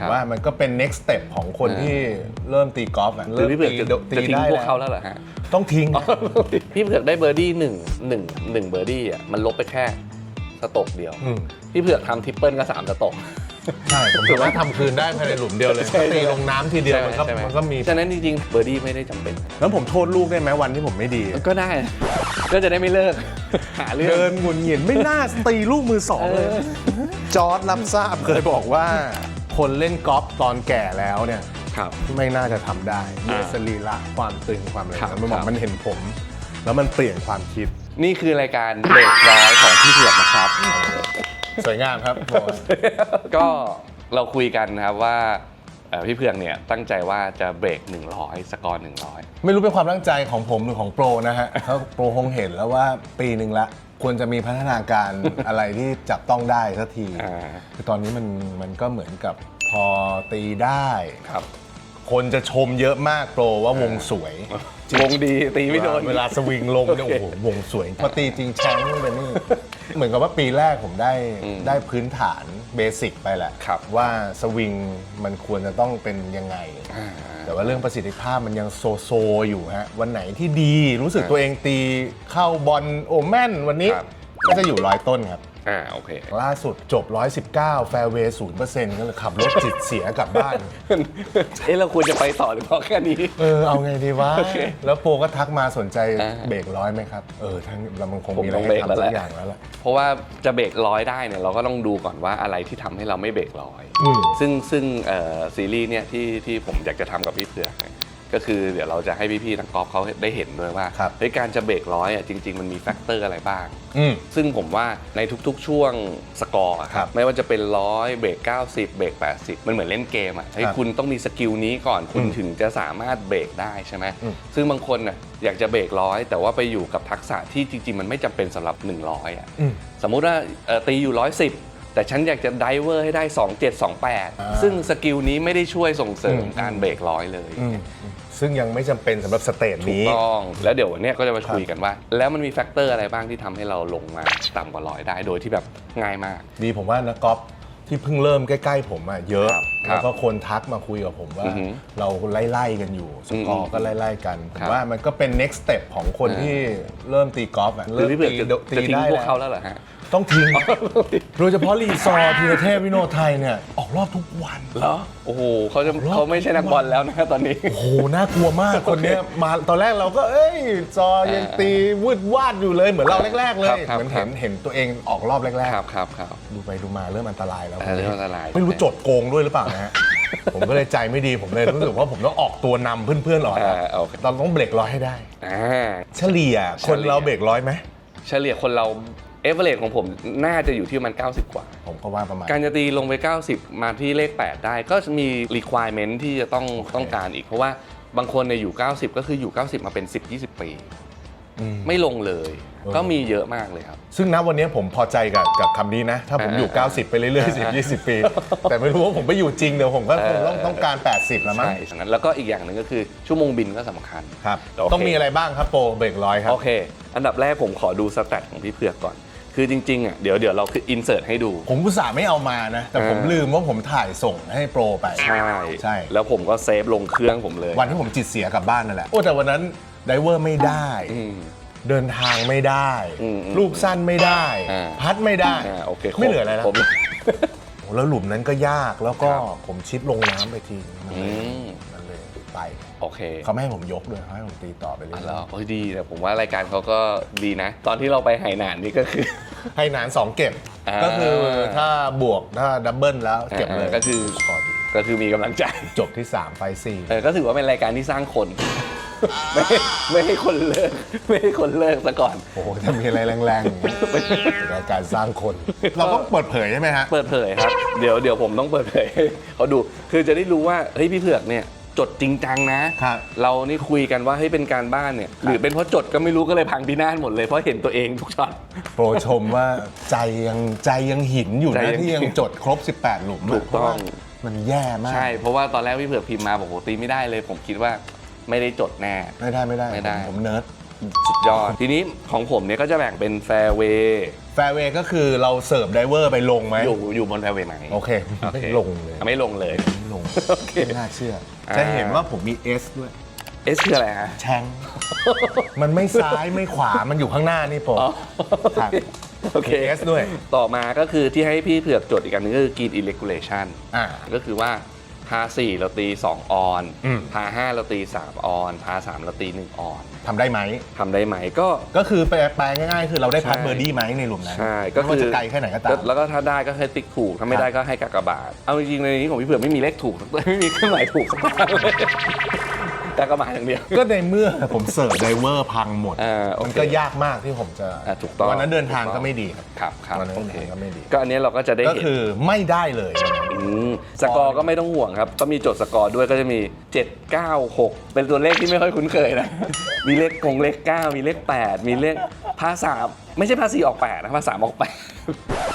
ครับว่ามันก็เป็น next step ของคนอ่าที่เริ่มตีกอล์ฟอะคือเริ่มพี่เผือกตีจะตีจะทิ้งได้พวกแล้วเขาแล้วเหรอฮะ ต้องทิ้ง พี่เผือกได้เบอร์ดี้หนึ่งหนึ่งหนึ่งเบอร์ดี้อะมันลบไปแค่สตกเดียว อืม พี่เผือกทำทริปเปิลก็สามสตกใช่ผมถือว่าทำคืนได้ภายในหลุมเดียวเลยใช่ใช่ ตีลงน้ำทีเดียวมันก็ใช่ไหมันก็มีฉะนั้นจริงๆเบอร์ดี้ไม่ได้จำเป็น แล้วผมโทษลูกได้ไหมวันที่ผมไม่ดี ก็ได้ ก็จะได้ไม่เลิก หาเรื่อง เดินหงุนหงิดไม่น่าตีลูกมือสองเลยเออจอร์ดรับทราบเคยบอกว่า คนเล่นกอล์ฟตอนแก่แล้วเนี่ยครับ ไม่น่าจะทำได้ด้วยอ่าสรีระความตึงความอะไรครับนะมันบอคกรับมันเห็นผม แล้วมันเปลี่ยนความคิด นี่คือรายการเบรกร้อยของพี่เผือกนะครับ สวยงามครับ ก็เราคุยกันนะครับว่าเอ่อพี่เผือกเนี่ยตั้งใจว่าจะเบรก 100 สกอร์ 100 ไม่รู้เป็นความตั้งใจของผมหรือของโปรนะฮะเขาโปรคงเห็นแล้วว่าปีหนึ่งละ ควรจะมีพัฒนาการอะไรที่จับต้องได้สักที อ่า คือตอนนี้มันมันก็เหมือนกับพอตีได้ ครับ คนจะชมเยอะมากโปรว่าวงสวย วงดีตีไม่โดน เวลาสวิงลงเนี่ยโอเคโอ้โหวงสวยพอตีจริงแชงไปนี่ เหมือนกับว่าปีแรกผมได้อืมได้พื้นฐานเบสิกไปแหละครับ ว่าสวิงมันควรจะต้องเป็นยังไงอ่าแต่ว่าเรื่องประสิทธิภาพมันยังโซโซอยู่ฮะ วันไหนที่ดีรู้สึกตัวเองตีเข้าบอลโอแม่นวันนี้ครับ ก็จะอยู่ร้อยต้นครับ อ่าโอเค ล่าสุดจบ 119 แฟร์เวย์0%ก็เลยขับรถจิตเสียกลับบ้าน เอ๊ะเราควรจะไปต่อหรือพอแค่นี้ เออ เอาไงดีวะ โอเคแล้วโปรก็ทักมาสนใจอ่าเบรกร้อยไหมครับ เออทั้งเรามันคงผมมีอะไรต้องให้เบรกแล้วทำแหสัละกอย่างแล้วล่ะเพราะว่าจะเบรกร้อยได้เนี่ยเราก็ต้องดูก่อนว่าอะไรที่ทำให้เราไม่เบรกร้อย อืม ซึ่งซึ่งเอ่อซีรีส์เนี่ยที่ที่ผมอยากจะทำกับพี่เผือกเนี่ย ก็คือเดี๋ยวเราจะให้พี่ๆนักกอล์ฟเขาได้เห็นด้วยว่าครับ เฮ้ยการจะเบรกร้อยอะจริง ๆ มันมีแฟกเตอร์อะไรบ้าง อืม ซึ่งผมว่าในทุกๆ ช่วงสกอร์อะคครัรับบไม่ว่าจะเป็นร้อยเบรก90 เบรก 80 มันเหมือนเล่นเกมอะให้ยครับคุณต้องมีสกิลนี้ก่อนคุณอืมถึงจะสามารถเบรกได้ใช่ไหมอืม ซึ่งบางคนน่ะอยากจะเบรกร้อยแต่ว่าไปอยู่กับทักษะที่จริง ๆ มันไม่จำเป็นสำหรับ 100อะ อืม สมมุติว่าเอ่อตีอยู่ 110 แต่ฉันอยากจะไดเวอร์ให้ได้ 27 28 ซึ่งสกิลนี้ไม่ได้ช่วยส่งเสริมอืมการเบรกร้อยเลย อืม ซึ่งยังไม่จำเป็นสำหรับสเตจถูกนี้ ต้อง แล้วเดี๋ยววันเนี้ยก็จะมาครับคุยกันว่า แล้วมันมีแฟกเตอร์อะไรบ้างที่ทำให้เราลงมาต่ำกว่าร้อยได้โดยที่แบบง่ายมาก ดีผมว่านะก๊อฟที่เพิ่งเริ่มใกล้ ๆ ผมอะเยอะครับแล้วก็คนทักมาคุยกับผมว่า อือหือเราไล่ๆกันอยู่สกออืร์มก็ไล่ๆกันผครัมบ ว่ามันก็เป็น next step ของคนอ่าที่เริ่มตีกอล์ฟอะคือเริ่มพี่เบือกตีจะตีจะทิ้งได้พวกแล้วเขาแล้วเหรอฮะ ต้องทิ้ง โดยเฉพาะรีซอร์ธีรเทพวิโนไทยเนี่ย ออกรอบทุกวัน เหรอโอ้โหเขาจะรอบเขาไม่ใช่นักบอลแล้วนะตอนนี้ โอ้โห น่ากลัวมากคนเนี้ยมาตอนแรกเราก็เอ้ย จอยังตีวืดวาดอยู่เลยเหมือนเราแรก ๆ เลครัยบครับ เหมือนเห็นเห็นตัวเองออกรอบแรกครับครับครับ ๆ ดูไปดูมาเริ่มอันตรายแล้วเออเริ่มอันตราย ไม่รู้จดโกงด้วยหรือเปล่านะฮะ ผมก็เลยใจไม่ดีผมเลยรู้สึกว่าผมต้องออกตัวนำเพื่อนๆออกอ่าโอเคเราต้องเบรกร้อยให้ได้ อ่า เฉลี่ยคนเฉลี่ยเราเบรกร้อยไหม เฉลี่ยคนเรา เอเวอเรสของผมน่าจะอยู่ที่ประมัน90 กว่า ผมก็ว่าประมาณ การจะตีลงไป 90 มาที่เลข 8 ได้ ก็มี requirement ที่จะต้องโอเคต้องการอีก เพราะว่าบางคนเนี่ยอยู่ 90 ก็คืออยู่ 90 มาเป็น 10-20 ปีอืมไม่ลงเลยเออก็มีเยอะมากเลยครับ ซึ่งณวันนี้ผมพอใจกับกับคำนี้นะ ถ้าผมอยู่อ่า90 ไปเรื่อยๆอ่า10 20 ปี แต่ไม่รู้ว่าผมไปอยู่จริงเดี๋ยวผมก็เอคองต้องต้องการ 80แล้วมั้งใช่ฉะนั้นแล้วก็อีกอย่างหนึ่งก็คือชั่วโมงบินก็สำคัญครับโอเคต้องมีอะไรบ้างครับโปรเบรกร้อยครับโอเค อันดับแรกผมขอดูสแตทของพี่เผือกก่อน คือจริงๆอะเดี๋ยวเดี๋ยวเราคืออินเสิร์ตให้ดู ผมกุตส่าห์ไม่เอามานะ แต่ผมอ่าลืมว่าผมถ่ายส่งให้โปรไป ใช่ใช่ แล้วผมก็เซฟลงเครื่องผมเลย วันที่ผมจิตเสียกลับบ้านนั่นแหละ โอ้แต่วันนั้นไดเวอร์ไม่ได้ อืม เดินทางไม่ได้ อืมอืมลูกสั้นไม่ได้ อ่า พัดไม่ได้ อ่าโอเคไม่เหลืออะไรแล้ว ผมโอ้แล้วหลุมนั้นก็ยากแล้วก็ครับ ผมชิปลงน้ำไปทีมันเลยอืมมันเลย ไปโอเคเขาไม่ให้ผมยกด้วยเขาให้ผมตีต่อไปเรื่อ๋ออยเหรอโอ้ยดีแต่ผมว่ารายการเขาก็ดีนะ ตอนที่เราไปไหหนานนี่ก็คือ ๆให้นานสองเก็บ อ่า ก็คือถ้าบวกถ้าดับเบิลแล้วเก็บเลยอ่าก็คือสกอร์ดีก็คือมีกำลังใจ จบที่3ไฟซีเออก็ถือว่าเป็นรายการที่สร้างคน ไม่ไม่ให้คนเลิก ไม่ให้คนเลิกซะก่อน โอ้โหถ้ามีอะไรแรงๆอย่างเงี้ยเป็นรายการสร้างคน เราต้องเปิดเผยใช่ไหมฮะ เปิดเผยครับ เดี๋ยวเดี๋ยวผมต้องเปิดเผยให้เขาดู คือจะได้รู้ว่าเฮ้ยพี่เผือกเนี่ย จดจริงจังนะ ครับ เรานี่คุยกันว่าเฮ้ยเป็นการบ้านเนี่ย หรือเป็นเพราะจดก็ไม่รู้ก็เลยพังพินาศหมดเลยเพราะเห็นตัวเองทุกช็อต โปรชมว่าใจยังใจยังหินอยู่ใจนะยังที่ยังจดครบ 18 หลุมะถูกต้อง เพราะว่ามันแย่มาก ใช่ เพราะว่าตอนแรกพี่เผือกพิมพ์มาบอกโหตีไม่ได้เลย ผมคิดว่าไม่ได้จดแน่ ไม่ได้ไม่ได้ไม่ได้ ผมผมเนิร์ด สุดยอด ทีนี้ของผมเนี่ยก็จะแบ่งเป็นแฟร์เวย์แฟร์เวย์ก็คือเราเสิร์ฟไดเวอร์ไปลงไหมอยู่อยู่บนแฟร์เวย์ไหมโอเคโอเค ไม่ลงเลย ไม่ลงเลยไม่ลง โอเค ไม่น่าเชื่อ อ่า จะเห็นว่าผมมี S ด้วย เอสคืออะไรฮะ แชง มันไม่ซ้ายไม่ขวา มันอยู่ข้างหน้านี่ผม อ๋อครับ โอเคมี S ด้วย ต่อมาก็คือที่ให้พี่เผือกจดอีกอันหนึงก็คือ Green Irregulation อ่า ก็คือว่า พา4เราตี 2 ออนอืม พา5เราตี 3 ออน พา3เราตี 1 ออนทำได้ไหม ทำได้ไหมก็ ก็คือแปลแปลง่ายๆ คือเราได้พัดใช่เบอร์ดี้ไหมในหลุมนั้นใช่ก็ก็คือคือจะไกลแค่ไหนก็ตาม แล้วก็ถ้าได้ก็ให้ติ๊กถูก ถ้าไม่ได้ก็ให้กากบาท เอาจริงๆในนี้ของพี่เผือกไม่มีเลขถูก ไม่มีเครื่องหมายถูกสักอันเลย กากบาทอย่างเดียว ก็ในเมื่อผมเสิร์ฟไดเวอร์พังหมดอ่าโอเคมันก็ยากมากที่ผมจะอะถูกต้องวันนั้นเดินทางถูกต้ก็อง ไม่ดีครับ ครับครับวันนั้นโอเดินเคทางก็ไม่ดี ก็อันนี้เราก็จะได้ก็เห็น คือไม่ได้เลยมสกอร์ก็ไม่ต้องห่วงครับ ก็มีจดสกอร์ด้วยก็จะมี 7 9 6 เป็นตัวเลขที่ไม่ค่อยคุ้นเคยนะ มีเลขกงเลข 9 มีเลข 8 มีเลขพาสามไม่ใช่พาสี่ออก8นะพาสามออก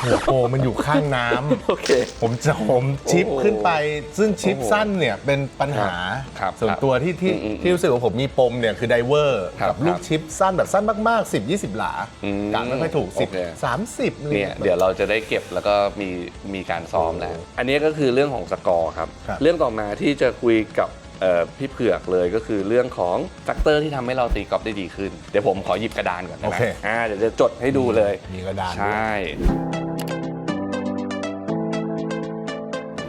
หัวโปรมันอยู่ข้างน้ำ8โอเค ผมจะผมชิปโอ้โหขึ้นไป ซึ่งชิปโอ้โหสั้นเนี่ยเป็นปัญหาครับส่วนตัวที่ที่อืมอืมที่รู้สึกว่าผมมีปมเนี่ยคือไดเวอร์ครับกับลูกครับชิปสั้นแบบสั้นมาก ๆ 10 20 หลาอืมกะไม่ค่อยถูก โอเค 10 30อะไรเนี่ยเดี๋ยวเราจะได้เก็บแล้วก็มีมีการซ้อมแล้ว อันนี้ก็คือเรื่องของสกอร์ครับ ครับ เรื่องต่อมาที่จะคุยกับเอ่อ พี่เผือกเลยก็คือเรื่องของแฟกเตอร์ที่ทำให้เราตีกอล์ฟได้ดีขึ้น เดี๋ยวผมขอหยิบกระดานก่อนได้โอไหมเค อ่าเดี๋ยวจะจดให้ดูเลย มีกระดานใชด้วย่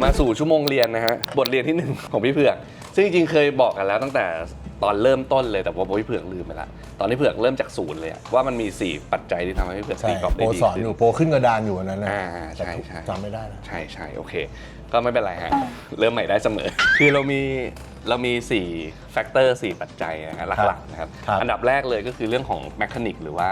มาสู่ชั่วโมงเรียนนะฮะ บทเรียนที่หนึ่ง ของพี่เผือก ซึ่งจริงๆเคยบอกกันแล้วตั้งแต่ตอนเริ่มต้นเลยแต่ว่าพี่เผือกลืมไปละ ตอนที่เผือกเริ่มจากศูนย์เลยอะว่ามันมี 4 ปัจจัยที่ทำให้พี่เผือกใช่ตีกอล์ฟโปได้รดีสอนขึ้น อยู่โปรขึ้นกระดานอยู่อันนั้นนะอ่าใช่แต่ใช่ จำไม่ได้นะ ใช่ใช่โอเค ก็ไม่เป็นไรฮะ เริ่มใหม่ได้เสมอ คือเรามี เรามี4แฟกเตอร์4ปัจจัยนะฮะหลักๆนะครับ ครับ อันดับแรกเลยก็คือเรื่องของแมคานิกหรือว่า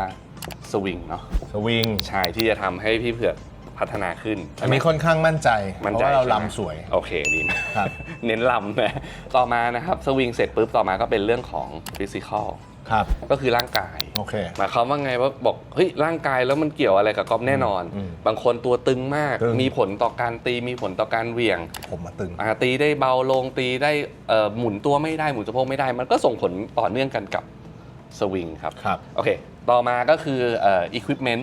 สวิงเนาะสวิงใช่ที่จะทำให้พี่เผือกพัฒนาขึ้นอันนี้ค่อนข้างมั่นใจมันเพใจราะว่าเราใช่ไหมลำสวย โอเคดีมากครับ เน้นลำนะ ต่อมานะครับสวิงเสร็จปุ๊บต่อมาก็เป็นเรื่องของฟิสิกอล ครับ ก็คือร่างกายโอเค หมายความว่าไงว่าบอกเฮ้ยร่างกายแล้วมันเกี่ยวอะไรกับกอล์ฟแน่นอน อืมบางคนตัวตึงมาก ตึง มีผลต่อการตีมีผลต่อการเหวี่ยงผมมาตึง อ่าตีได้เบาลงตีได้เอ่อหมุนตัวไม่ได้หมุนสะโพกไม่ได้ มันก็ส่งผลต่อเนื่องกันกับสวิงครับ ครับ โอเค ต่อมาก็คือเอ่อ equipment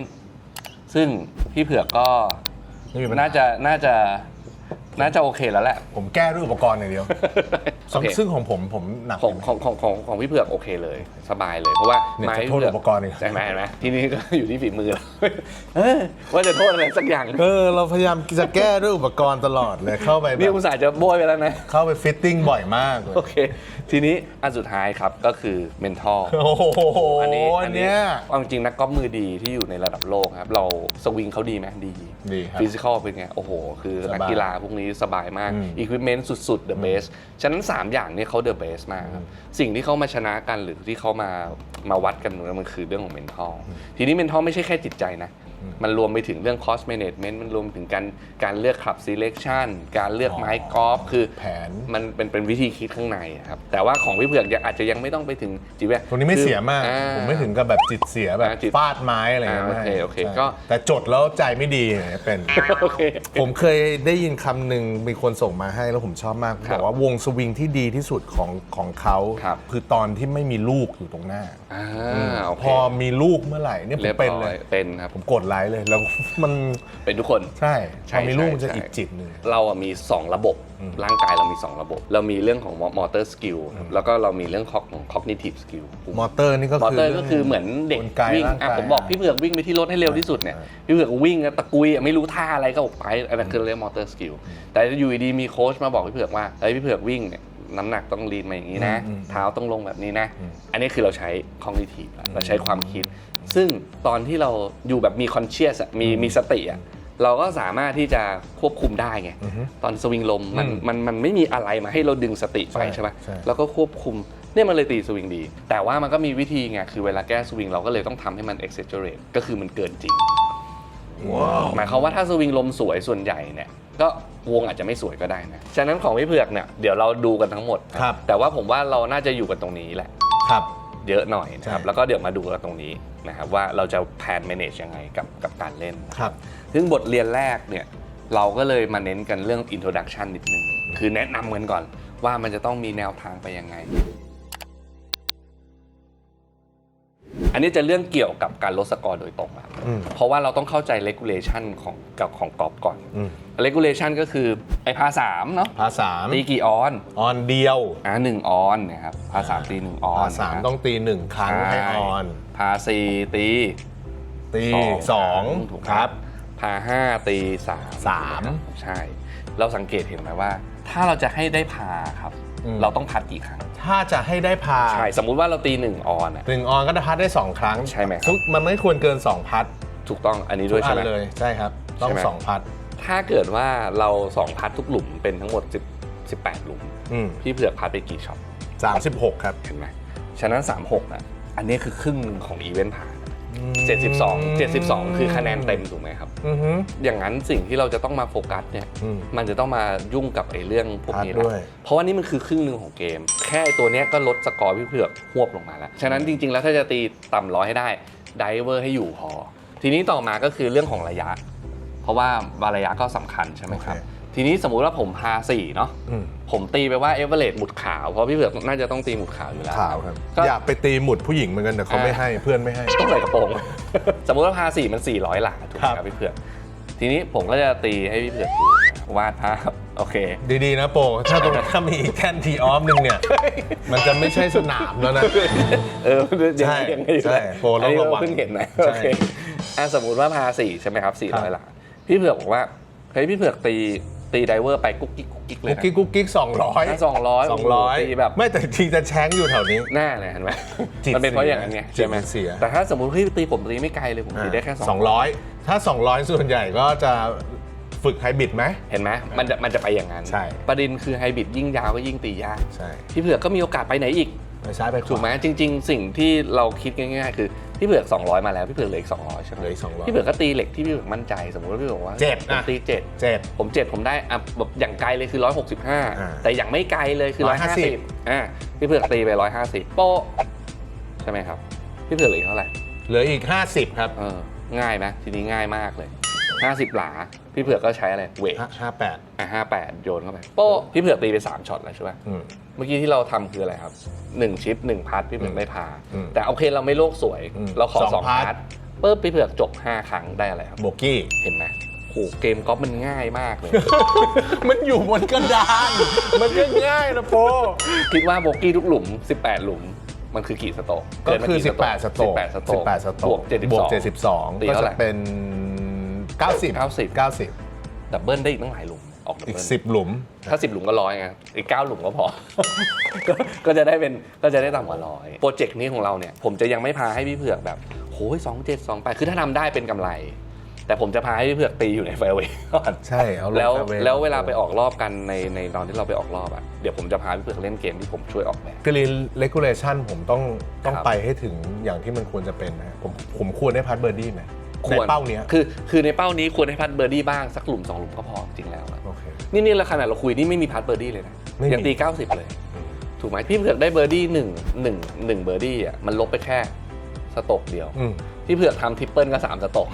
ซึ่งพี่เผือกก็ไม่มีปัญหา น่าจะน่าจะน่าจะโอเคแล้วแหละ ผมแก้ด้วยอุปกรณ์อย่างเดียว โอเคซึ่งของผมผมหนักของไปไหมของของของของพี่เผือกโอเคเลย สบายเลย เพราะว่าเนี่ยไม้จะโทษพี่เผือุปกรณ์อีกใช่ไหมเห็นไหมทีนี้ก็อยู่ที่ฝีมือเราเออว่าจะโทษอะไรสักอย่างเออเราพยายามจะแก้ด้วยอุปกรณ์ตลอดเลยเข้าไปแบนี่บอุตส่าห์จะโบยไปแล้วนะ เข้าไปฟิตติ้งบ่อยมากเลยโอเค ทีนี้อันสุดท้ายครับก็คือ mental โอ้โหอันนี้อันเนี้ย เอาจริงๆนักกอล์ฟมือดีที่อยู่ในระดับโลกครับ เราสวิงเขาดีไหมดี ดีครับฟิสิกอลเป็นไง โอ้โห คือสบายนักกีฬาพวกนี้สบายมากอืมอุปกรณ์สุดๆ the best ฉะนั้น 3 อย่างเนี้เขา the best มากครับ สิ่งที่เขามาชนะกันหรือที่เขามามาวัดกันมันคือเรื่องของ mental ทีนี้ mental ไม่ใช่แค่จิตใจนะ มันรวมไปถึงเรื่อง cost management มันรวมถึงการการเลือกขับ selection การเลือกไม้กอล์ฟคือแผนมันเป็นเป็นวิธีคิดข้างในอะครับ แต่ว่าของพี่เผือกยังอาจจะยังไม่ต้องไปถึงจิตวิทยาตรงนี้ไม่คือเสียมากอ่ผมไม่ถึงกับแบบจิตเสียแบบอ่าจิตฟาดไม้อะไรอย่างเงี้ยอ่าโอเคไม่โอเคใช่ก็แต่จดแล้วใจไม่ดีเนี่ยเป็นโอเคผมเคยได้ยินคำหนึ่งมีคนส่งมาให้แล้วผมชอบมากครับบอกว่าวงสวิงที่ดีที่สุดของของเขาครับคือตอนที่ไม่มีลูกอยู่ตรงหน้าอ่าโอเคพอมีลูกเมื่อไหร่เนี่ยผเรียมบเป็นร้เลอยยเป็นครับผมกดไลค์เลยแล้วมันเป็นทุกคน ใช่ใช่พอมีลูกใช่มันจะใช่ อีกจิตหนึ่ง เราอะมี 2 ระบบร่างกายเรามี 2 ระบบ เรามีเรื่องของมอเตอร์สกิลแล้วก็เรามีเรื่องของ cognitive skill มอเตอร์นี่ก็มอคือเตอร์ก็คือเหมือนเด็กลไกวิ่งร่างอะกาย ผมบอกพี่เผือกวิ่งไปที่รถให้เร็วที่สุดเนี่ยพี่เผือกวิ่งอะตะกุยอะไม่รู้ท่าอะไรก็ออกไปอันนั้นคือเรียกมอเตอร์สกิลแต่อยู่ดีๆมีโค้ชมาบอกพี่เผือกว่าเฮ้ยพี่เผือกวิ่งเนี่ยน้ำหนักต้องลีนมาอย่างนี้นะ อืมอืมเท้าต้องลงแบบนี้นะอันนี้คือเราใช้ cognitive ละเราใช้ความคิด ซึ่งตอนที่เราอยู่แบบมี conscious อะมีมีสติอะเราก็สามารถที่จะควบคุมได้ไงอือฮึตอนสวิงลมมันอืมมันมันไม่มีอะไรมาให้เราดึงสติไปใช่ใช่ไหมใช่แล้วก็ควบคุมเนี่ยมันเลยตีสวิงดี แต่ว่ามันก็มีวิธีไง คือเวลาแก้สวิงเราก็เลยต้องทำให้มัน exaggerate ก็คือมันเกินจริง หมายความว่าถ้าสวิงลมสวยส่วนใหญ่เนี่ย ก็วงอาจจะไม่สวยก็ได้นะ ฉะนั้นของพี่เผือกเนี่ยเดี๋ยวเราดูกันทั้งหมดครับแต่ว่าผมว่าเราน่าจะอยู่กันตรงนี้แหละ ครับ เยอะหน่อยนะครับใช่ แล้วก็เดี๋ยวมาดูกันตรงนี้นะครับว่าเราจะแพน manage ยังไงกับกับการเล่น ครับ ซึ่งบทเรียนแรกเนี่ยเราก็เลยมาเน้นกันเรื่อง introduction นิดนึง คือแนะนำกันก่อนว่ามันจะต้องมีแนวทางไปยังไง อันนี้จะเรื่องเกี่ยวกับการลดสกอร์โดยตรงอะอืม เพราะว่าเราต้องเข้าใจ regulation ของกับของกอล์ฟก่อนอืม regulation ก็คือไอ้พาสามเนาะพาสามตีกี่ออน ออนเดียวอ่าหนึ่งออนนะครับพาสามตีหนึ่งออพานสามนะต้องตีหนึ่งครั้งให้ออนพาสี่ตีตีสองถูกครับพาห้าตีสามสามใช่ เราสังเกตเห็นไหมว่า ถ้าเราจะให้ได้พาครับอืม เราต้องพัดกี่ครั้งถ้าจะให้ได้พาใช่สมมุติว่าเราตีหนึ่งออนอะหนึ่งออนก็จะพัดได้สองครั้งใช่ไหมครับทุกมันไม่ควรเกินสองพัดถูกต้องอันนี้ทุด้วกยอัใช่นไหมเลย ใช่ครับ ต้องใช่ไหมสองพัด ถ้าเกิดว่าเราสองพัดทุกหลุมเป็นทั้งหมด 10 18 หลุมอืมพี่เผือกพัดไปกี่ช็อตสามสิบหกครับเห็นไหมฉะนั้น 36นะอันนี้คือครึ่งหนึ่งของอีเวนต์ผ่าน 72 72 คือคะแนนเต็มถูกไหมครับ อือฮึ อย่างนั้นสิ่งที่เราจะต้องมาโฟกัสเนี่ย อืม มันจะต้องมายุ่งกับไอ้เรื่องพวกนี้พัดด้วย เพราะว่านี่มันคือครึ่งหนึ่งของเกม แค่ไอ้ตัวเนี้ยก็ลดสกอร์พี่เผือกหวบลงมาแล้ว ฉะนั้นจริง ๆ แล้วถ้าจะตีต่ำร้อยให้ได้ไดเวอร์ให้อยู่พอ ทีนี้ต่อมาก็คือเรื่องของระยะ เพราะว่าระยะก็สำคัญใช่ไหมครับ ทีนี้สมมุติว่าผมพาสี่เนาะอืมผมตีไปว่าเอเวอเรสต์หมุดขาว เพราะพี่เผือกน่าจะต้องตีหมุดขาวอยู่แล้ว ขาวครับ ก็ อยากไปตีหมุดผู้หญิงเหมือนกันแต่เขาไม่อ่าให้เพื่อนไม่ให้ ต้องใส่กระโปรง สมมุติว่าพาสี่มัน 400 หลาถูกไหมคครัรับ บพี่เผือกทีนี้ผมก็จะตีให้พี่เผือกดูวาดภาพโอเค ดีๆนะโปถ้าตรงถ้ามีอีกแท่นทีออฟหนึ่งเนี่ย มันจะไม่ใช่สนามแล้วนะ เออยังใช่ไงยังไงใช่โปรต้องนนี้ระวังเพิ่งเห็นนะใช่ โอเคอะสมมติว่าพาสี่ใช่ไหมครับครั400บหลาพี่เผือกบอกว่าเฮ้ยพี่เผือกตี ตีไดเวอร์ไปกุ๊กกิ๊กกุ๊กกิ๊กเลยกุ๊กนะกิ๊กกุ๊กกิ๊กสองร้อยถ้า200สองร้อยตีแบบไม่แต่ทีจะแช้งอยู่แถวนี้หน้าเลยเห็นไหมจิตมันเป็นเพราะอย่างนั้นไงจิตใช่ไหมมันเสียแต่ถ้าสมมติเฮ้ยตีผมตีไม่ไกลเลยผมตีได้แค่สองร้อยถ้า200ส่วนใหญ่ก็จะฝึกไฮบริดไหมเห็นไหมมันจะมันจะไปอย่างนั้นใช่ประเด็นคือไฮบริดยิ่งยาวก็ยิ่งตียากใช่พี่เผือกก็มีโอกาสไปไหนอีก ไปซ้ายไปขวาถูกไหมจริง ๆ สิ่งที่เราคิดง่ายๆ คือพี่เผือก200 มาแล้วพี่เผือกเหลืออีก200ใช่ไหมเหลืออีก200พี่เผือกก็ตีเหล็กที่พี่เผือกมั่นใจสมมติว่าพี่เผือกว่าเจ็ดผมอะตีเจ็ดเจ็ดผมเจ็ดผมได้อะแบบอย่างไกลเลยคืออ่า165 แต่อย่างไม่ไกลเลยคือ 150 150อะพี่เผือกตีไป 150 โป๊ะใช่ไหมครับพี่เผือกเหลืออีกเท่าไหร่เหลืออีก 50 ครับเออง่ายไหมทีนี้ง่ายมากเลย 50 หลาพี่เผือกก็ใช้อะไรเวท58อะ58โยนเข้าไปโป๊ะพี่เผือกตีไป3ช็อตแล้วใช่ไหมอืม เมื่อกี้ที่เราทำคืออะไรครับหนึ่งชิปหนึ่งพัทพี่เผือกได้พา อืมแต่โอเคเราไม่โลกสวย อืมเราขอสองสองพาร์ทพาร์ทปุ๊บพี่เผือกจบ 5 ครั้งได้อะไรครับ โบกี้ เห็นไหมโหเกมกอล์ฟมันง่ายมากเลย มันอยู่บนกระดาน มันก็ง่ายนะโป คิดว่าโบกี้ทุกหลุม 18 หลุม มันคือกี่สโตรก็คือเนมา18 สโตรก18 สโตรก18 สโตรบกวกบวก 72ตี72ก็เท่าไหจะร่เป็น 90 90 90 ดับเบิลได้อีกตั้งหลายหลุม ออกดับอีกเบิล10 หลุม ถ้า10หลุมก็ร้อยไงอีก9หลุมก็พอ ก็ก็จะได้เป็นก็จะได้ต่ำกว่าร้อยโปรเจกต์นี้ของเราเนี่ยผมจะยังไม่พาให้พี่เผือกแบบโอ้ยสองเจ็ดสองไปคือถ้าทำได้เป็นกำไร แต่ผมจะพาให้พี่เผือกตีอยู่ในไฟเวย์ก่อน ใช่ เอางแล้ว fairway แล้วเวลาไปออกรอบกันในในตอนที่เราไปออกรอบอะเดี๋ยวผมจะพาพี่เผือกเล่นเกมที่ผมช่วยออกแบบกรีนเลกูเลชันผมต้องต้องครับ ไปให้ถึงอย่างที่มันควรจะเป็นนะผมผมควรได้พัดเบอร์ดี้ไหม ในเป้าเนี้ยคือคือในเป้านี้ควรให้พัดเบอร์ดี้บ้างสักหลุมสองหลุมก็พอจริงแล้วอะโอเค นี่นี่เราขนาดเราคุยนี่ไม่มีพัดเบอร์ดี้เลยนะไม่มี ยังตี 90 เลย ถูกไหมพี่เผือกได้เบอร์ดี้หนึ่งหนึ่งหนึ่งเบอร์ดี้อะมันลบไปแค่สโตกเดียว อืมพี่เผือกทำทริปเปิลก็สามสโตก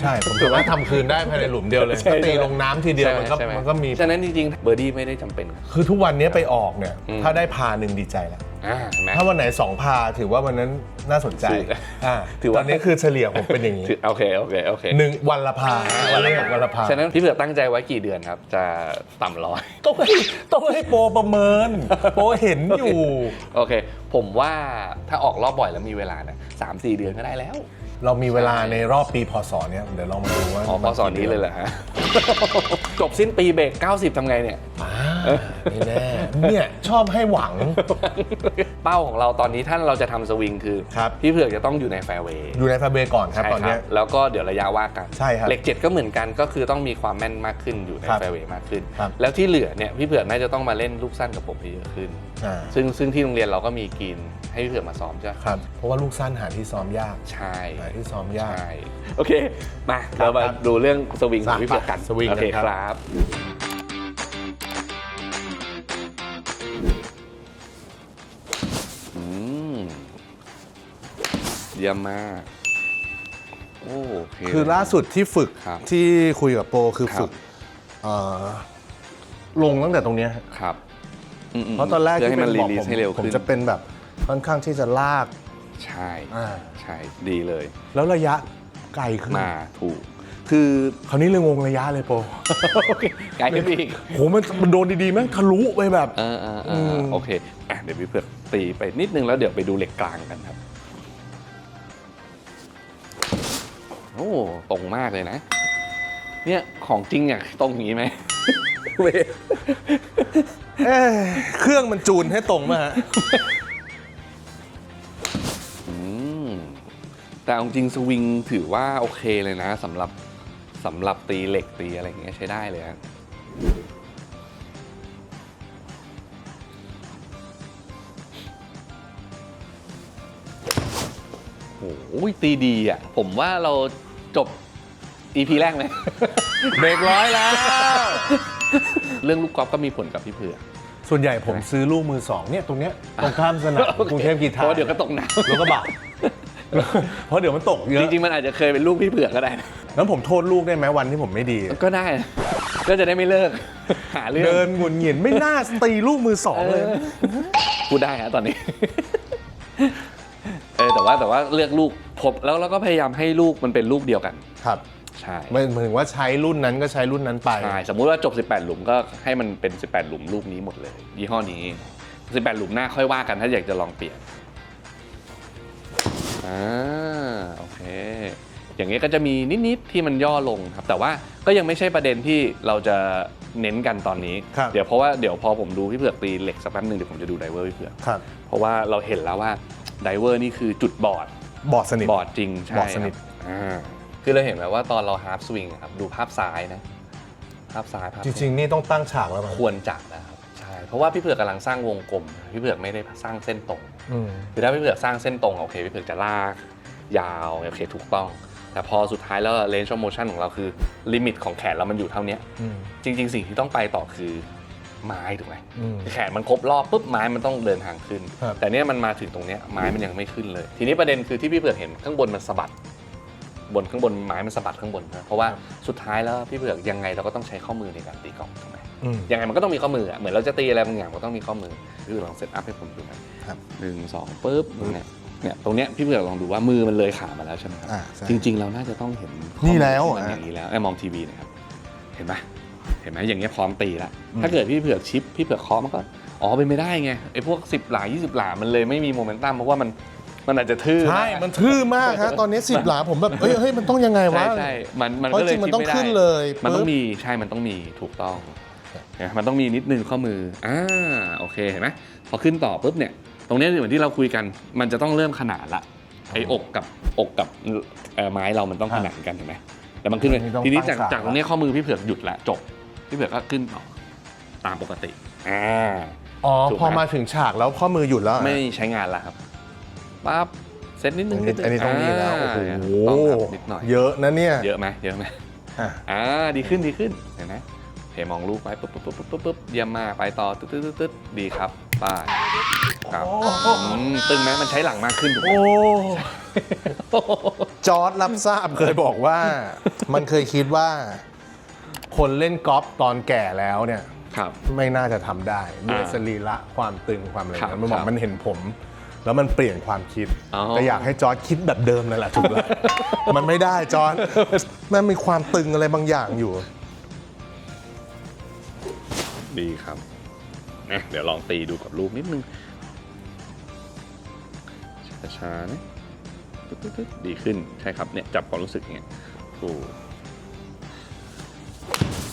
ใช่ ผมถือว่าทำคืนได้ภายในหลุมเดียวเลยใช่ ถ้าตีลงน้ำทีเดียวมันก็ใช่ไหมันก็มี ฉะนั้นจริงๆเบอร์ดี้ไม่ได้จำเป็นครับคือทุกวันนี้ไปออกเนี่ย อืม ถ้าได้พาหนึ่งดีใจแล้ว อ่าเห็นไหม ถ้าวันไหนสองพาถือว่าวันนั้นน่าสนใจถืออ่าถือว่า ตอนนี้คือเฉลี่ยผมเป็นอย่างนี้ถือโอเคโอเคโอเคหนึ่งวันละพาวันละวันละพาฉะนั้นพี่เผือกตั้งใจไว้กี่เดือนครับ จะต่ำร้อย ต้องให้ต้องให้โปรประเมิน โปรเห็นอยู่ โอเค ผมว่าถ้าออกรอบบ่อยแล้วมีเวลาเนี่ยสามสี่เดือนก็ได้แล้ว เรามีเวลาในรอบปีพศเนี่ยเดี๋ยวเรามาดูว่าอ๋อพอสอนนี้เลยเหรอฮะ จบสิ้นปีเบรก90ทำไงเนี่ย อ่าไม่แน่เนี่ยชอบให้หวัง เป้าของเราตอนนี้ถ้าเราจะทำสวิงคือ ครับ พี่เผือกจะต้องอยู่ในแฟร์เวย์อยู่ในฟาเบก่อนครับใช่ตอนคเนี้รัยบแล้วก็เดี๋ยวระยะว่ากันใช่ครับเหล็กเจ็ดก็เหมือนกันก็คือต้องมีความแม่นมากขึ้นอยู่ในครับแฟร์เวย์มากขึ้น ครับ แล้วที่เหลือเนี่ยพี่เผือกน่าจะต้องมาเล่นลูกสั้นกับผมให้เยอะขึ้น อ่าซึ่งซึ่งที่โรงเรียนเราก็มีกินให้พี่เผือกมาซ้อมใช่ไหมครับ เพราะว่าลูกสั้นหาที่ซ้อมยากใช่ หาที่ซ้อมยาก ใช่ โอเค มาครับเรามาครับดูเรื่องสวิงของพี่เผือกกันสวิงโอเคกันครับครับอืมเยี่ยมมาก โอเค คือล่าสุดที่ฝึกครับที่คุยกับโปรคือครับ ฝึกเอ่อลงตั้งแต่ตรงเนี้ยฮะครับ มๆเพราะตอนแรกเพื่อที่ให้เป็มันนรีบอกลีผสมให้เร็วผมขึ้น จะเป็นแบบค่อนข้างที่จะลากใช่อ่าใช่ดีเลยแล้วระยะไกลขึ้นมาถูก คือคราวนี้เลยงงระยะเลยโปรไกลขึ้นไปอีก โหมันมันโดนดีๆแม่งทะลุไปแบบ เออเออเออือม โอเคอะเดี๋ยวพี่เผือกตีไปนิดนึงแล้วเดี๋ยวไปดูเหล็กกลางกันครับ โอ้ตรงมากเลยนะ เนี่ยของจริงอะตรงอย่างนี้ไหม เวยเอ้ยเครื่องมันจูนให้ตรงมาฮะอืมแต่เอาจริงสวิงถือว่าโอเคเลยนะสำหรับสำหรับตีเหล็กตีอะไรอย่างเงี้ยใช้ได้เลยฮะโอ้ยตีดีอะ ผมว่าเราจบ EP แรกไหม เบรกร้อยแล้ว เรื่องลูกกอล์ฟก็มีผลกับพี่เผือก ส่วนใหญ่ผมซื้อลูกมือสองเนี่ยตรงเนี้ยตรงข้ามสนามกรุงเทพกีเพฬาราะว่าเดี๋ยวก็ตกน้ำแล้วก็บะเพราะเดี๋ยวมันตกเยจอะริงๆมันอาจจะเคยเป็นลูกพี่เผือกก็ได้นะแล้วผมโทษลูกได้ไหมวันที่ผมไม่ดี ก็ได้นะก็จะได้ไม่เลิก หาเรื่องเดินหงุนหงิดไม่น่าตีลูกมือสองเลยพูดได้ฮะตอนนี้เออแต่ว่าแต่ว่าเลือกลูกผมแล้วเราก็พยายามให้ลูกมันเป็นลูกเดียวกันครับ ใช่ไม่หมายถึงว่าใช้รุ่นนั้นก็ใช้รุ่นนั้นไป ใช่สมมุติว่าจบ 18 หลุมก็ให้มันเป็น 18 หลุมลูกนี้หมดเลย ยี่ห้อนี้ 18 หลุมหน้าค่อยว่ากันถ้าอยากจะลองเปลี่ยนอ่าโอเค อย่างเงี้ยก็จะมีนิดๆที่มันย่อลงครับ แต่ว่าก็ยังไม่ใช่ประเด็นที่เราจะเน้นกันตอนนี้ ครับ เดี๋ยวเพราะว่าเดี๋ยวพอผมดูพี่เผือกตีเหล็กสักแป๊บหนึงเดี๋ยวผมจะดูไดเวอร์พี่เผือก ครับ เพราะว่าเราเห็นแล้วว่าไดเวอร์นี่คือจุดบอด บอดสนิท บอดจริงใช่บอดสนิท ครับอ่า คือเราเห็นแล้วว่าตอนเราฮาร์ฟสวิงครับดูภาพซ้ายนะภาพซ้ายภาพจริง ๆ นี่ต้องตั้งฉากแล้วมั้งควรจับนะครับใช่เพราะว่าพี่เผือกกำลังสร้างวงกลม พี่เผือกไม่ได้สร้างเส้นตรงอืมคือถ้าพี่เผือกสร้างเส้นตรงโอเคพี่เผือกจะลากยาวโอเคถูกต้อง แต่พอสุดท้ายแล้ว range of motion ของเราคือลิมิตของแขนเรามันอยู่เท่าเนี้ยอืมจริง ๆ สิ่งที่ต้องไปต่อคือไม้ถูกไหม อืม แขนมันครบรอบปุ๊บไม้มันต้องเดินทางขึ้น ครับ แต่เนี้ยมันมาถึงตรงเนี้ยไม้มันยังไม่ขึ้นเลย ทีนี้ประเด็นคือที่พี่เผือกเห็นข้างบนมันสะบัด บนข้างบนไม้มันสะบัดข้างบนนะเพราะว่าสุดท้ายแล้วพี่เผือกยังไงเราก็ต้องใช้ข้อมือในการตีกอล์ฟถูกไหมอืมยังไงมันก็ต้องมีข้อมืออะเหมือนเราจะตีอะไรบางอย่างมันต้องมีข้อมือพี่เผือกลองเซตอัพให้ผมดูหน่อยครับหนึ่งสองปุ๊บเนี่ยเนี่ยตรงเนี้ยพี่เผือกลองดูว่ามือมันเลยขามาแล้วใช่ไหมครับอ่าใช่จริง ๆ เราน่าจะต้องเห็นข้อมือนี่แล้วที่มันอะอย่างนี้แล้วไอ้มองทีวีนะครับเห็นไหมเห็นไหมอย่างเงี้ยพร้อมตีแล้วอืมถ้าเกิดพี่เผือกชิปพี่เผือกเคาะมันก็อ๋อเป็นไม่ได้ไงไอ้พวก10หลา20หลามันเลยไม่มีโมเมนตัมเพราะว่ามัน มันอาจจะทื่อใช่ มันทื่อมากฮะตอนนี้สิบหลาผมแบบเฮ้ยเฮ้ยมันต้องยังไงวะ ใช่ใช่มันมันเพราะก็เลยจริงมันชิปต้องไม่ได้ขึ้นเลยมันต้องปึ๊บมีใช่มันต้องมีถูกต้องเนี่ยมันต้องมีนิดนึงข้อมืออ่าโอเคเห็นไหมพอขึ้นต่อปุ๊บเนี่ย ตรงเนี้ยเหมือนที่เราคุยกัน มันจะต้องเริ่มขนานละไอ้อกกับอกกับเอ่อไม้เรามันต้องขนานกันเห็นไหมแล้วมันขึ้นไปอันนี้ต้องทีนี้ตั้จากงฉากจากตรงเนี้ยข้อมือพี่เผือกหยุดละจบพี่เผือกก็ขึ้นต่อตามปกติอ่าอ๋อถูกไหมพอมาถึงฉากแล้วข้อมือหยุดแล้วอะไม่ใช้งานละครับ ปั๊บเซตนิดนึอังนนี้อันนี้ต้องนี่แล้วโอ้โหาถูกต้องครับนิดหน่อยเยอะนะเนี่ยเยอะไหมเยอะไหมอะอ่าดีขึ้นดีขึ้นเห็นไหมเพมองลูกไปปุ๊บปุ๊บปุ๊บปุ๊บปุ๊บปุ๊บเยี่ยมมากไปต่อตึ๊ดตึ๊ดตึ๊ดตึ๊ดดีครับไป้ายครับอืมตึงไหมมันใช้หลังมากขึ้นถูกไหมโอ้จอร์ดรับทราบเคยบอกว่า มันเคยคิดว่า คนเล่นกอล์ฟตอนแก่แล้วเนี่ยครับไม่น่าจะทำได้ด้วยอ่าสรีระความตึงความอะไรครับนั้นมันบอคกรับมันเห็นผม แล้วมันเปลี่ยนความคิดอ๋อ แต่อยากให้จอร์ดคิดแบบเดิมนั่นแหละถูกแล้ว มันไม่ได้จอร์ดมันมีความตึงอะไรบางอย่างอยู่ ดีครับนะเดี๋ยวลองตีดูกับลูกนิดนึงช้าๆนะตึ๊ดตึ๊ดตึ๊ดดีขึ้นใช่ครับเนี่ยจับความรู้สึกอย่างเงี้ยถูก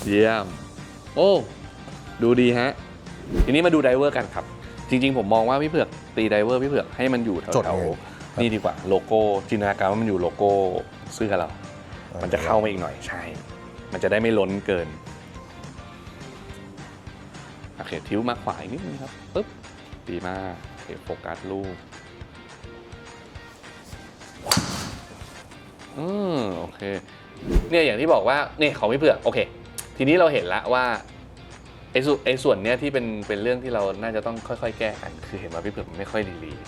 เยี่ยม โอ้ ดูดีฮะ ทีนี้มาดูไดเวอร์กันครับ จริง ๆ ผมมองว่าพี่เผือก ตีไดเวอร์พี่เผือกให้มันอยู่แถจดวไงๆนี่ดีกว่าโลโก้จินตนาการว่ามันอยู่โลโก้เสื้อเรา มันจะเข้ามาอีกหน่อยใช่ มันจะได้ไม่ล้นเกินโอเคทิ้วมาขวาอีกนิดนึงครับปึ๊บดีมากโอเคโฟกัสลูกอืมโอเค เนี่ยอย่างที่บอกว่าเนี่ยของพี่เผือกโอเค ทีนี้เราเห็นแล้วว่า ไอ้ส่วนไอ้ส่วนเนี้ยที่เป็นเป็นเรื่องที่เราน่าจะต้องค่อยๆ แก้กัน คือเห็นว่าพี่เผือกมันไม่ค่อยรีลีส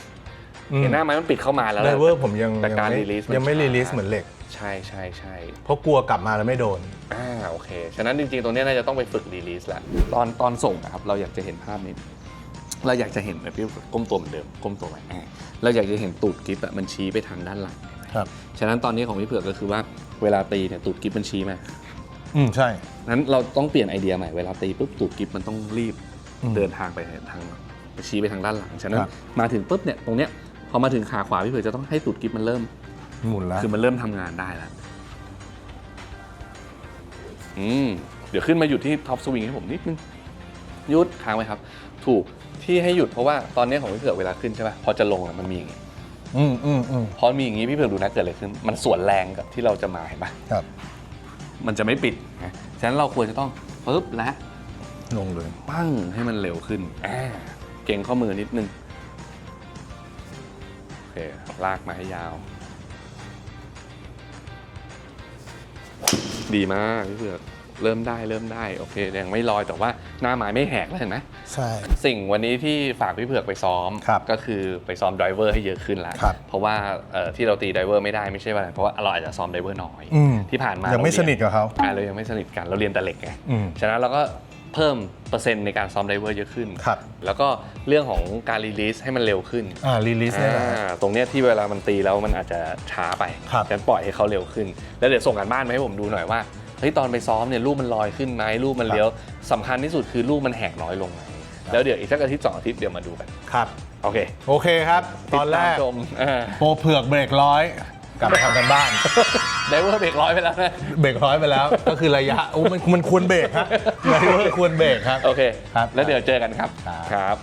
เห็นหน้าไม้มันปิดเข้ามาแล้วไดเวอร์ผมยังแต่ยังการไม่รีลีสมันยังไม่ช้ารีลิสเหมือนเหล็ก ใช่ใช่ใช่เพราะกลัวกลับมาแล้วไม่โดนอ่าโอเค ฉะนั้นจริงๆ ตรงเนี้ยน่าจะต้องไปฝึกรีลีสแหละตอนตอนส่งนะครับเราอยากจะเห็นภาพนี้ เราอยากจะเห็นแบบพี่ก้มตัวเหมือนเดิมก้มตัวไว้อ่าเราอยากจะเห็นตูดกิฟต์อะมันชี้ไปทางด้านหลัง ครับ ฉะนั้นตอนนี้ของพี่เผือกก็คือว่าเวลาตีเนี่ยตูดกิฟต์มันชี้มา อืมใช่ นั้นเราต้องเปลี่ยนไอเดียใหม่เวลาตีปุ๊บตูดกิฟต์มันต้องรีบอืมเดินทางไปทางชี้ไปทางด้านหลังฉะนั้นครับ มาถึงปุ๊บเนี่ยตรงเนี้ยพอมาถึงขาขวาพี่เผือกจะต้องให้ตูดกิฟต์มันเริ่ม หมุนแล้วคือมันเริ่มทำงานได้แล้วอืมเดี๋ยวขึ้นมาหยุดที่ท็อปสวิงให้ผมนิดนึงหยุดค้างไว้ครับ ถูกที่ให้หยุดเพราะว่าตอนนี้ของพี่เผือกเวลาขึ้นใช่ป่ะพอจะลงอะมันมีอย่างงี้อืมอืมอืมพอมีอย่างงี้พี่เผือกดูนะเกิดอะไรขึ้น มันสวนแรงกับที่เราจะมาเห็นปะครับ มันจะไม่ปิดนะฉะนั้นเราควรจะต้องปึ๊บและลงเลย ปั้งให้มันเร็วขึ้นอ่าเก่งข้อมือนิดนึง โอเค ลากมาให้ยาว ดีมากพี่เผือก เริ่มได้เริ่มได้โอเคยังไม่ลอยแต่ว่าหน้าไม้ไม่แหกแล้วเห็นไหมใช่ สิ่งวันนี้ที่ฝากพี่เผือกไปซ้อม ครับก็คือไปซ้อมไดรเวอร์ให้เยอะขึ้นแล้วครับ เพราะว่าเอ่อที่เราตีไดรเวอร์ไม่ได้ไม่ใช่ว่าอะไรเพราะว่าเราอาจจะซ้อมไดรเวอร์น้อยอืมที่ผ่านมายังไม่เราสเรีนิทกับเขา อ่าเรายังไม่สนิทกันเราเรียนแต่เหล็กไง อืม ฉะนั้นเราก็เพิ่มเปอร์เซ็นต์ในการซ้อมไดรเวอร์เยอะขึ้น ครับ แล้วก็เรื่องของการรีลีสให้มันเร็วขึ้นอ่ารีลิสเนี่ยนะ อ่าตรงเนี้ยที่เวลามันตีแล้วมันอาจจะช้าไปครับ ฉะนั้นปล่อยให้เขาเร็วขึ้น แล้วเดี๋ยวส่งกันบ้านมาให้ผมดูหน่อยว่า เฮ้ยตอนไปซ้อมเนี่ยลูกมันลอยขึ้นไหมลูกมันเลี้ยวสำคัญที่สุดคือลูกมันแหกน้อยลงไหมแล้วเดี๋ยวอีกสักอาทิตย์สองอาทิตย์เดี๋ยวมาดูกันครับ โอเค โอเคครับ ตอนแรกติดามชมอ่าโปรเผือกเบรกร้อยกลับมาทำกันบ้านไดเวอร์เบรกร้อยไปแล้วนะเบรกร้อยไปแล้ว ก็คือระยะโอ้มันมันควรเบรกฮะไดเวอร์ควรเบรกครับโอเคครับแล้วเดี๋ยวเจอกันครับครับครับ